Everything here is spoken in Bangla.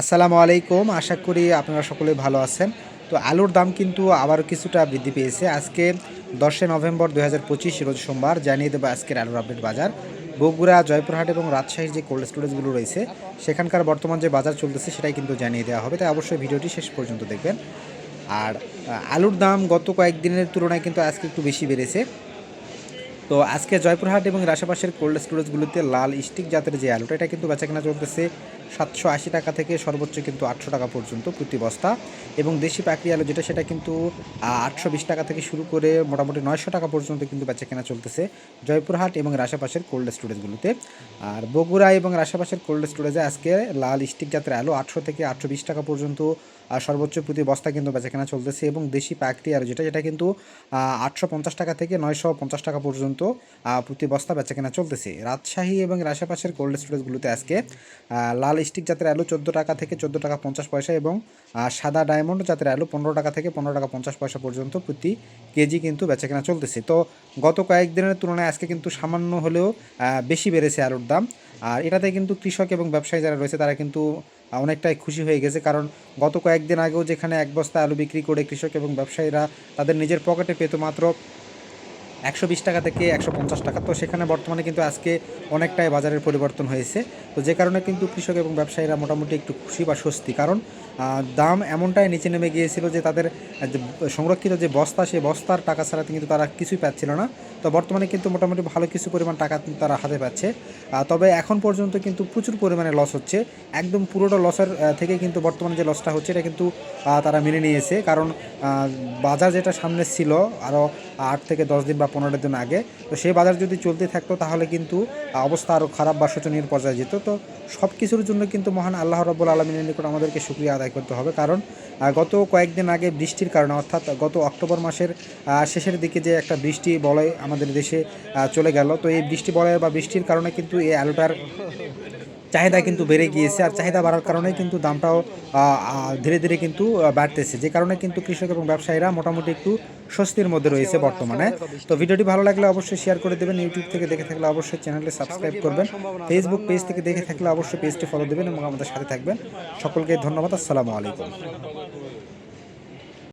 আসসালামু আলাইকুম। আশা করি আপনারা সকলে ভালো আছেন। তো আলুর দাম কিন্তু আবারও কিছুটা বৃদ্ধি পেয়েছে। আজকে দশই নভেম্বর দু হাজার পঁচিশ রোজ সোমবার। জানিয়ে দেবো আজকের আলুর আপডেট বাজার। বগুড়া, জয়পুরহাট এবং রাজশাহীর যে কোল্ড স্টোরেজগুলো রয়েছে, সেখানকার বর্তমান যে বাজার চলতেছে সেটাই কিন্তু জানিয়ে দেওয়া হবে। তাই অবশ্যই ভিডিওটি শেষ পর্যন্ত দেখবেন। আর আলুর দাম গত কয়েকদিনের তুলনায় কিন্তু আজকে একটু বেশি বেড়েছে। তো আজকে জয়পুরহাট এবং আশেপাশের কোল্ড স্টোরেজগুলোতে লাল স্টিক জাতের যে আলুটা, এটা কিন্তু বেচাকেনা চলতেছে সাতশো আশি টাকা থেকে সর্বোচ্চ কিন্তু আটশো টাকা পর্যন্ত প্রতি বস্তা। এবং দেশি পাকড়ি আলু যেটা, সেটা কিন্তু আটশো বিশ টাকা থেকে শুরু করে মোটামুটি নয়শো টাকা পর্যন্ত কিন্তু বেচাকেনা চলতেছে জয়পুরহাট এবং আশেপাশের কোল্ড স্টোরেজগুলোতে আর বগুড়া এবং আশেপাশের কোল্ড স্টোরেজে আজকে লাল স্টিক জাতের আলু আটশো থেকে আটশো বিশ টাকা পর্যন্ত আর সর্বোচ্চ প্রতি বস্তা কিন্তু বেচাকেনা চলতেছে। এবং দেশি পাকড়ি আলু যেটা যেটা কিন্তু আটশো পঞ্চাশ টাকা থেকে নয়শো পঞ্চাশ টাকা পর্যন্ত আহ, প্রতি বস্তা বেচাকেনা চলতেছে। রাজশাহী এবং আশেপাশের কোল্ড স্টোরেজগুলোতে আজকে লাল স্টিক জাতের আলু চোদ্দ টাকা থেকে চোদ্দ টাকা পঞ্চাশ পয়সা এবং সাদা ডায়মন্ড জাতের আলু পনেরো টাকা থেকে পনেরো টাকা পঞ্চাশ পয়সা পর্যন্ত প্রতি কেজি কিন্তু বেচাকেনা চলতেছে। তো গত কয়েকদিনের তুলনায় আজকে কিন্তু সামান্য হলেও বেশি বেড়েছে আলুর দাম। আর এটাতে কিন্তু কৃষক এবং ব্যবসায়ী যারা রয়েছে তারা কিন্তু অনেকটাই খুশি হয়ে গেছে। কারণ গত কয়েকদিন আগেও যেখানে এক বস্তা আলু বিক্রি করে কৃষক এবং ব্যবসায়ীরা তাদের নিজের পকেটে পেত মাত্র একশো বিশ টাকা থেকে একশো পঞ্চাশ টাকা। তো সেখানে বর্তমানে কিন্তু আজকে অনেকটাই বাজারের পরিবর্তন হয়েছে। তো যে কারণে কিন্তু কৃষক এবং ব্যবসায়ীরা মোটামুটি একটু খুশি বা স্বস্তি। কারণ দাম এমনটাই নিচে নেমে গিয়েছিল যে তাদের সংরক্ষিত যে বস্তা, সেই বস্তার টাকা ছাড়া কিন্তু তারা কিছুই পাচ্ছিল না। তো বর্তমানে কিন্তু মোটামুটি ভালো কিছু পরিমাণ টাকা তারা হাতে পাচ্ছে। তবে এখন পর্যন্ত কিন্তু প্রচুর পরিমাণে লস হচ্ছে। একদম পুরোটা লসের থেকে কিন্তু বর্তমানে যে লসটা হচ্ছে, এটা কিন্তু তারা মেনে নিয়েছে। কারণ বাজার যেটা সামনে ছিল আরও আট থেকে দশ দিন বা পনেরো দিন আগে। তো সেই বাজার যদি চলতে থাকতো, তাহলে কিন্তু অবস্থা আরও খারাপ বা শোচনীয় পর্যায়ে যেত। তো সব কিছুর জন্য কিন্তু মহান আল্লাহ রব্বুল আলমিনের নিকট আমাদেরকে শুক্রিয়া আদায় করতে হবে। কারণ গত কয়েকদিন আগে বৃষ্টির কারণে, অর্থাৎ গত অক্টোবর মাসের শেষের দিকে যে একটা বৃষ্টি বলয় আমাদের দেশে চলে গেল। তো এই বৃষ্টি বলয় বা বৃষ্টির কারণে কিন্তু এই আলুটার চাহিদা কিন্তু বেড়ে গিয়েছে আর চাহিদা বাড়ার কারণে কিন্তু দামটাও ধীরে ধীরে কিন্তু বাড়তেছে। যে কারণে কিন্তু কৃষক এবং ব্যবসায়ীরা মোটামুটি একটু স্বস্তির মধ্যে রয়েছে বর্তমানে। তো ভিডিওটি ভালো লাগলে অবশ্যই শেয়ার করে দেবেন। ইউটিউব থেকে দেখে থাকলে অবশ্যই চ্যানেলে সাবস্ক্রাইব করবেন। ফেসবুক পেজ থেকে দেখে থাকলে অবশ্যই পেজটি ফলো দেবেন এবং আমাদের সাথে থাকবেন। সকলকে ধন্যবাদ। আসসালামু আলাইকুম।